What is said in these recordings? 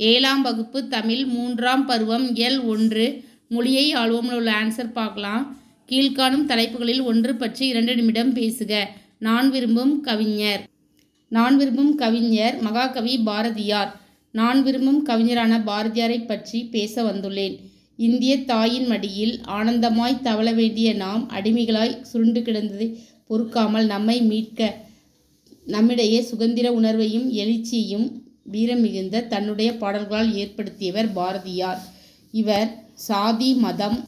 ஏழாம் வகுப்பு தமிழ் மூன்றாம் பருவம் இயல் ஒன்று மொழியை ஆள்வோம்ல உள்ள ஆன்சர் பார்க்கலாம். கீழ்காணும் தலைப்புகளில் ஒன்று பற்றி இரண்டு நிமிடம் பேசுக. நான் விரும்பும் கவிஞர். நான் விரும்பும் கவிஞர் மகாகவி பாரதியார். நான் விரும்பும் கவிஞரான பாரதியாரை பற்றி பேச வந்துள்ளேன். இந்திய தாயின் மடியில் ஆனந்தமாய் தவழ வேண்டிய நாம் அடிமைகளாய் சுருண்டு கிடந்ததை பொறுக்காமல் நம்மை மீட்க நம்மிடையே சுதந்திர உணர்வையும் எழுச்சியையும் வீரம் மிகுந்த தன்னுடைய பாடல்களால் ஏற்படுத்தியவர் பாரதியார். இவர் சாதி மதம்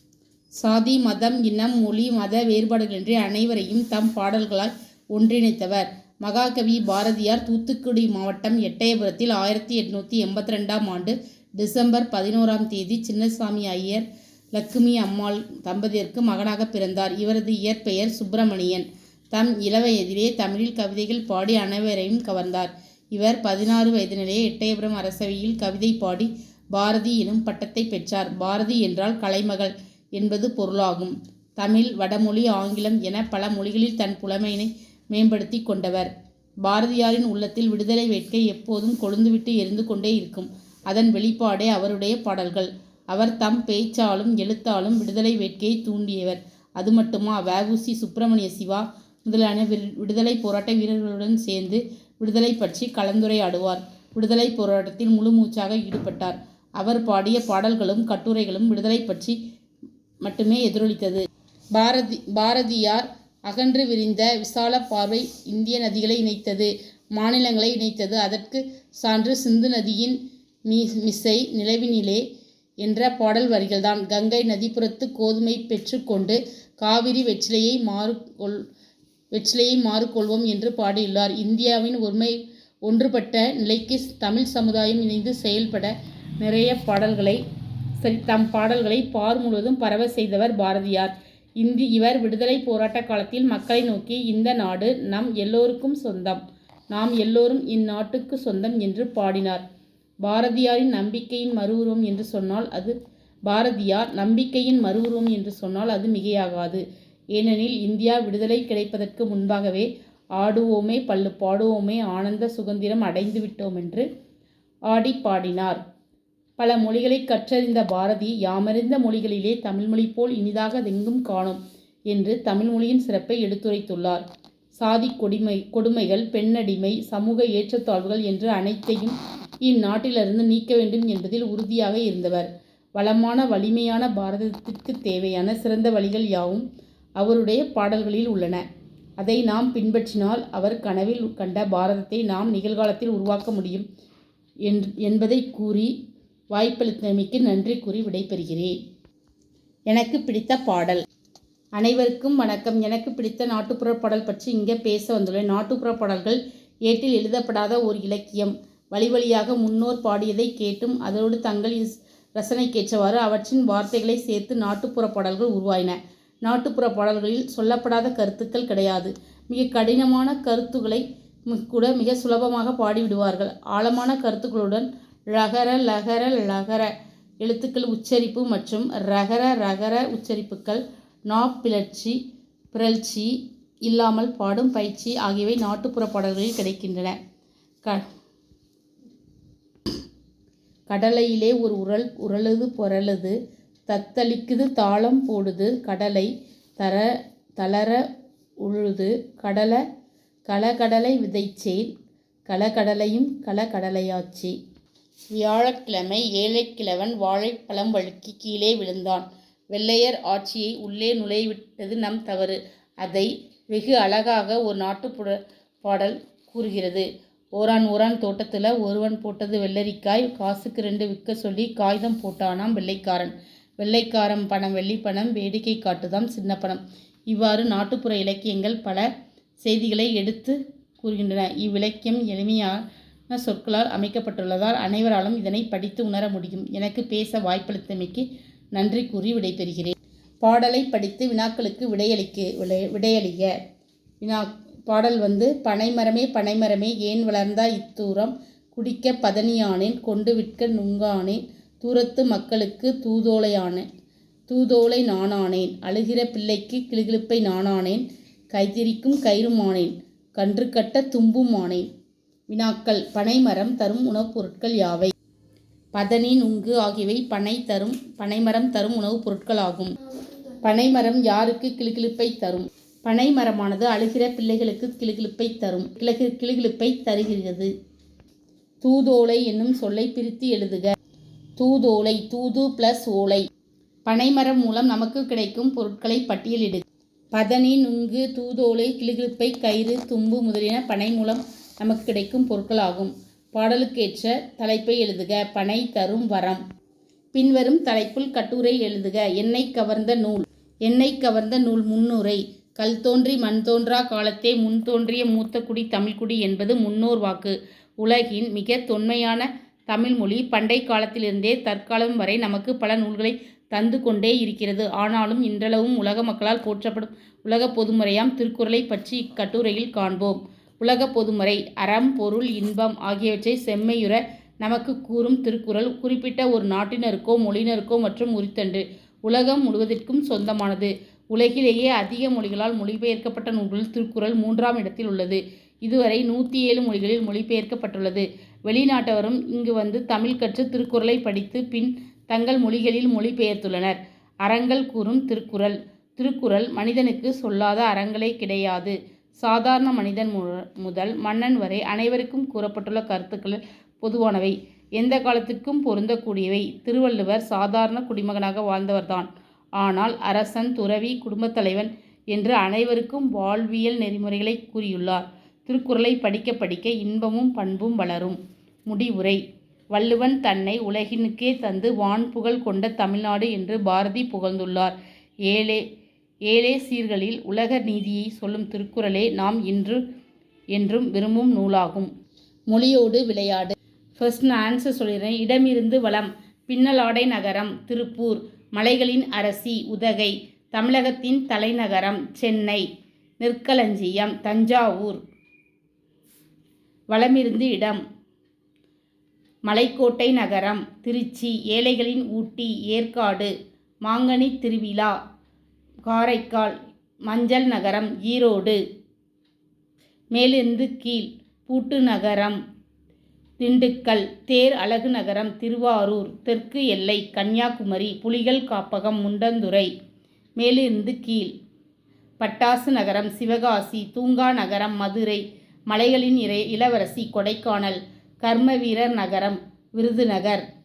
சாதி மதம் இனம் மொழி மத வேறுபாடுகளின்றி அனைவரையும் தம் பாடல்களால் ஒன்றிணைத்தவர். மகாகவி பாரதியார் தூத்துக்குடி மாவட்டம் எட்டயபுரத்தில் ஆயிரத்தி எட்நூற்றி எண்பத்தி ரெண்டாம் ஆண்டு டிசம்பர் பதினோராம் தேதி சின்னசாமி ஐயர் லக்குமி அம்மாள் தம்பதியருக்கு மகனாக பிறந்தார். இவரது இயற்பெயர் சுப்பிரமணியன். தம் இளவயதிலே தமிழில் கவிதைகள் பாடி அனைவரையும் கவர்ந்தார். இவர் பதினாறு வயதினிலேயே எட்டயபுரம் அரசவையில் கவிதை பாடி பாரதி எனும் பட்டத்தை பெற்றார். பாரதி என்றால் கலைமகள் என்பது பொருளாகும். தமிழ் வடமொழி ஆங்கிலம் என பல மொழிகளில் தன் புலமையினை மேம்படுத்தி கொண்டவர். பாரதியாரின் உள்ளத்தில் விடுதலை வேட்கை எப்போதும் கொழுந்துவிட்டு எரிந்து கொண்டே இருக்கும். அதன் வெளிப்பாடே அவருடைய பாடல்கள். அவர் தம் பேச்சாலும் எழுத்தாலும் விடுதலை வேட்கையை தூண்டியவர். அது மட்டுமா? வஉசி சுப்பிரமணிய சிவா முதலான விடுதலை போராட்ட வீரர்களுடன் சேர்ந்து விடுதலை பற்றி கலந்துரையாடுவார். விடுதலை போராட்டத்தில் முழு மூச்சாக ஈடுபட்டார். அவர் பாடிய பாடல்களும் கட்டுரைகளும் விடுதலை பற்றி மட்டுமே எதிரொலித்தது. பாரதி பாரதியார் அகன்று விரிந்த விசால பார்வை இந்திய நதிகளை இணைத்தது மாநிலங்களை இணைத்தது. அதற்கு சான்று சிந்து நதியின் மீ மிசை நிலவினிலே என்ற பாடல் வரிகள்தான். கங்கை நதிப்புறத்து கோதுமை பெற்றுக்கொண்டு காவிரி வெற்றிலையை மாறு கொள் வெற்றிலையை மாறுக்கொள்வோம் என்று பாடியுள்ளார். இந்தியாவின் ஒருமை ஒன்றுபட்ட நிலைக்கு தமிழ் சமுதாயம் இணைந்து செயல்பட நிறைய பாடல்களை தம் பாடல்களை பார் முழுவதும் பரவ செய்தவர் பாரதியார். இந்தி இவர் விடுதலை போராட்ட காலத்தில் மக்களை நோக்கி இந்த நாடு நம் எல்லோருக்கும் சொந்தம் நாம் எல்லோரும் இந்நாட்டுக்கு சொந்தம் என்று பாடினார். பாரதியாரின் நம்பிக்கையின் மறுவுருவம் என்று சொன்னால் அது பாரதியார் நம்பிக்கையின் மறுவுருவம் என்று சொன்னால் அது மிகையாகாது. ஏனெனில் இந்தியா விடுதலை கிடைப்பதற்கு முன்பாகவே ஆடுவோமே பல்லு பாடுவோமே ஆனந்த சுதந்திரம் அடைந்து விட்டோம் என்று ஆடி பாடினார். பல மொழிகளை கற்றறிந்த பாரதி யாமறிந்த மொழிகளிலே தமிழ்மொழி போல் இனிதாக தெங்கும் காணும் என்று தமிழ்மொழியின் சிறப்பை எடுத்துரைத்துள்ளார். சாதி கொடுமை கொடுமைகள் பெண்ணடிமை சமூக ஏற்றத்தாழ்வுகள் என்று அனைத்தையும் இந்நாட்டிலிருந்து நீக்க வேண்டும் என்பதில் உறுதியாக இருந்தவர். வளமான வலிமையான பாரதத்திற்கு தேவையான சிறந்த வழிகள் யாவும் அவருடைய பாடல்களில் உள்ளன. அதை நாம் பின்பற்றினால் அவர் கனவில் கண்ட பாரதத்தை நாம் நிகழ்காலத்தில் உருவாக்க முடியும் என்பதை கூறி வாய்ப்பளித்தமைக்கு நன்றி கூறி விடைபெறுகிறேன். எனக்கு பிடித்த பாடல். அனைவருக்கும் வணக்கம். எனக்கு பிடித்த நாட்டுப்புற பாடல் பற்றி இங்கே பேச வந்துள்ளேன். நாட்டுப்புற பாடல்கள் ஏட்டில் எழுதப்படாத ஒரு இலக்கியம். வழி வழியாக முன்னோர் பாடியதை கேட்டும் அதோடு தங்கள் ரசனைக்கேற்றவாறு அவற்றின் வார்த்தைகளை சேர்த்து நாட்டுப்புற பாடல்கள் உருவாயின. நாட்டுப்புற பாடல்களில் சொல்லப்படாத கருத்துக்கள் கிடையாது. மிக கடினமான கருத்துக்களை கூட மிக சுலபமாக பாடிவிடுவார்கள். ஆழமான கருத்துக்களுடன் ழகர லகர லகர எழுத்துக்கள் உச்சரிப்பு மற்றும் ரகர ரகர உச்சரிப்புகள் நாப்பிழற்சி பிறழ்ச்சி இல்லாமல் பாடும் பயிற்சி ஆகியவை நாட்டுப்புற பாடல்களில் கிடைக்கின்றன. க கடலையிலே ஒரு உரல் உரழுது பொரழுது தத்தளிக்குது தாளம் போடுது கடலை தர தளர உழுது கடலை கலகடலை விதைச்சேன் கலகடலையும் கலகடலையாச்சி. வியாழக்கிழமை ஏழைக்கிழவன் வாழைப்பழம் வழுக்கி கீழே விழுந்தான். வெள்ளையர் ஆட்சியை உள்ளே நுழைவிட்டது நம் தவறு. அதை வெகு அழகாக ஒரு நாட்டுப்புற பாடல் கூறுகிறது. ஓரான் ஓரான் தோட்டத்தில் ஒருவன் போட்டது வெள்ளரிக்காய் காசுக்கு ரெண்டு விற்க சொல்லி காகிதம் போட்டானாம் வெள்ளைக்காரன். வெள்ளைக்காரம் பணம் வெள்ளிப்பணம் வேடிக்கை காட்டுதாம் சின்ன பணம் இவ்வாறு நாட்டுப்புற இலக்கியங்கள் பல செய்திகளை எடுத்து கூறுகின்றன. இவ்விலக்கியம் எளிமையான சொற்களால் அமைக்கப்பட்டுள்ளதால் அனைவராலும் இதனை படித்து உணர முடியும். எனக்கு பேச வாய்ப்பளித்தமைக்கு நன்றி கூறி விடைபெறுகிறேன். பாடலை படித்து வினாக்களுக்கு விடையளிக்க விடையளிக்க வினா பாடல் வந்து பனைமரமே பனைமரமே ஏன் வளர்ந்தா இத்தூரம்? குடிக்க பதனியானேன் கொண்டு விற்க நுங்கானேன் தூரத்து மக்களுக்கு தூதோலையான தூதோலை நானானேன் அழுகிற பிள்ளைக்கு கிளுகிழுப்பை நானானேன் கைதிரிக்கும் கயிறுமானேன். கன்று கட்ட தும்புமானேன். வினாக்கள் பனைமரம் தரும் உணவுப் பொருட்கள் யாவை? பதனி நுங்கு ஆகியவை பனை தரும் பனைமரம் தரும் உணவுப் பொருட்களாகும் பனைமரம் யாருக்கு கிளுகிழுப்பை தரும்? பனைமரமானது அழுகிற பிள்ளைகளுக்கு கிளுகிழுப்பை தரும். கிளகு கிளுகிழுப்பை தருகிறது. தூதோலை என்னும் சொல்லை பிரித்து எழுதுக. தூதோலை தூது பிளஸ் ஓலை. பனைமரம் மூலம் நமக்கு கிடைக்கும் பொருட்களை பட்டியலிடு. பதனி நுங்கு தூதோலை கிளுகிளுப்பை கயிறு தும்பு முதலியன பனை மூலம் நமக்கு கிடைக்கும் பொருட்களாகும். பாடலுக்கேற்ற தலைப்பை எழுதுக. பனை தரும் வரம். பின்வரும் தலைப்புள் கட்டுரை எழுதுக. எண்ணெய் கவர்ந்த நூல். எண்ணெய் கவர்ந்த நூல் முன்னுரை கல் தோன்றி மண் தோன்றா காலத்தே முன் தோன்றிய மூத்த குடி தமிழ்குடி என்பது முன்னோர் வாக்கு. உலகின் மிக தொன்மையான தமிழ்மொழி பண்டை காலத்திலிருந்தே தற்காலம் வரை நமக்கு பல நூல்களை தந்து கொண்டே இருக்கிறது. ஆனாலும் இன்றளவும் உலக மக்களால் போற்றப்படும் உலக பொதுமறையாம் திருக்குறளை பற்றி இக்கட்டுரையில் காண்போம். உலக பொதுமறை அறம் பொருள் இன்பம் ஆகியவற்றை செம்மையுற நமக்கு கூறும் திருக்குறள் குறிப்பிட்ட ஒரு நாட்டினருக்கோ மொழியினருக்கோ மற்றும் உரித்தன்று. உலகம் முழுவதற்கும் சொந்தமானது. உலகிலேயே அதிக மொழிகளால் மொழிபெயர்க்கப்பட்ட நூல்களில் திருக்குறள் மூன்றாம் இடத்தில் உள்ளது. இதுவரை நூற்றி ஏழு மொழிகளில் மொழிபெயர்க்கப்பட்டுள்ளது. வெளிநாட்டவரும் இங்கு வந்து தமிழ் கற்று திருக்குறளை படித்து பின் தங்கள் மொழிகளில் மொழிபெயர்த்துள்ளனர். அறங்கள் கூறும் திருக்குறள். திருக்குறள் மனிதனுக்கு சொல்லாத அறங்களே கிடையாது. சாதாரண மனிதன் முதல் மன்னன் வரை அனைவருக்கும் கூறப்பட்டுள்ள கருத்துக்கள் பொதுவானவை. எந்த காலத்திற்கும் பொருந்தக்கூடியவை. திருவள்ளுவர் சாதாரண குடிமகனாக வாழ்ந்தவர்தான். ஆனால் அரசன் துறவி குடும்பத் தலைவன் என்று அனைவருக்கும் வாழ்வியல் நெறிமுறைகளை கூறியுள்ளார். திருக்குறளை படிக்க படிக்க இன்பமும் பண்பும் வளரும். முடிவுரை. வள்ளுவன் தன்னை உலகினுக்கே தந்து வான் புகழ் கொண்ட தமிழ்நாடு என்று பாரதி புகழ்ந்துள்ளார். ஏழே ஏழே சீர்களில் உலக நீதியை சொல்லும் திருக்குறளே நாம் இன்று என்றும் விரும்பும் நூலாகும். மொழியோடு விளையாடு. ஃபர்ஸ்ட் நான் ஆன்சர் சொல்லிடுறேன். இடமிருந்து வளம். பின்னலாடை நகரம். திருப்பூர். மலைகளின் அரசி. உதகை. தமிழகத்தின் தலைநகரம். சென்னை. நெற்களஞ்சியம். தஞ்சாவூர். வளமிருந்து இடம். மலைக்கோட்டை நகரம் திருச்சி ஏழைகளின் ஊட்டி ஏற்காடு மாங்கனி திருவிழா காரைக்கால் மஞ்சள் நகரம் ஈரோடு. மேலிருந்து கீழ் பூட்டு நகரம் திண்டுக்கல் தேர் அழகு நகரம் திருவாரூர் தெற்கு எல்லை கன்னியாகுமரி புலிகள் காப்பகம் முண்டந்துறை. மேலிருந்து கீழ் பட்டாசு நகரம் சிவகாசி தூங்கா நகரம் மதுரை மலைகளின் இறை இளவரசி கொடைக்கானல் கர்மவீரர் நகரம் விருதுநகர்.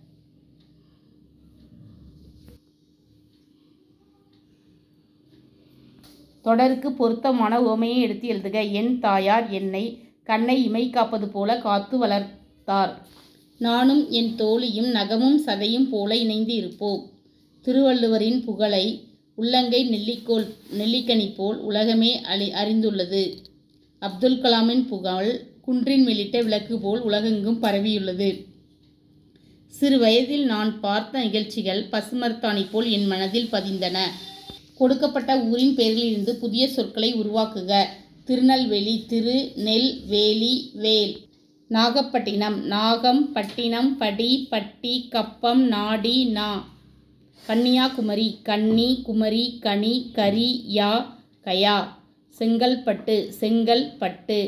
தொடருக்கு பொருத்தமான உவமையை எடுத்து எழுதுக. என் தாயார் என்னை கண்ணை இமை காப்பது போல காத்து வளர்த்தார். நானும் என் தோழியும் நகமும் சதையும் போல இணைந்து இருப்போம். திருவள்ளுவரின் புகழை உள்ளங்கை நெல்லிக்கோல் நெல்லிக்கனி போல் உலகமே அளி அறிந்துள்ளது. அப்துல் கலாமின் புகழ் குன்றின் வெளியிட்ட விளக்கு போல் உலகெங்கும் பரவியுள்ளது. சிறு வயதில் நான் பார்த்த நிகழ்ச்சிகள் பசுமர்த்தாணி போல் என் மனதில் பதிந்தன. கொடுக்கப்பட்ட ஊரின் பெயர்களிலிருந்து புதிய சொற்களை உருவாக்குக. திருநெல்வேலி திரு நெல் வேலி வேல். நாகப்பட்டினம் நாகம் பட்டினம் படி பட்டி கப்பம் நாடி நா. கன்னியாகுமரி கன்னி குமரி கனி கரி யா கயா. செங்கல்பட்டு செங்கல் பட்டு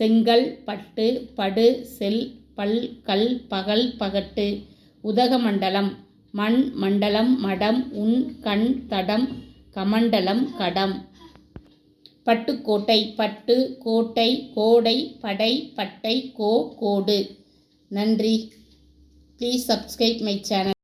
செங்கல் பட்டு படு செல் பல் கல் பகல் பகட்டு. உதகமண்டலம் மண் மண்டலம் மடம் உன் கண் தடம் கமண்டலம் கடம். பட்டுக்கோட்டை பட்டு கோட்டை கோடை படை பட்டை கோ கோடு. நன்றி. Please subscribe my channel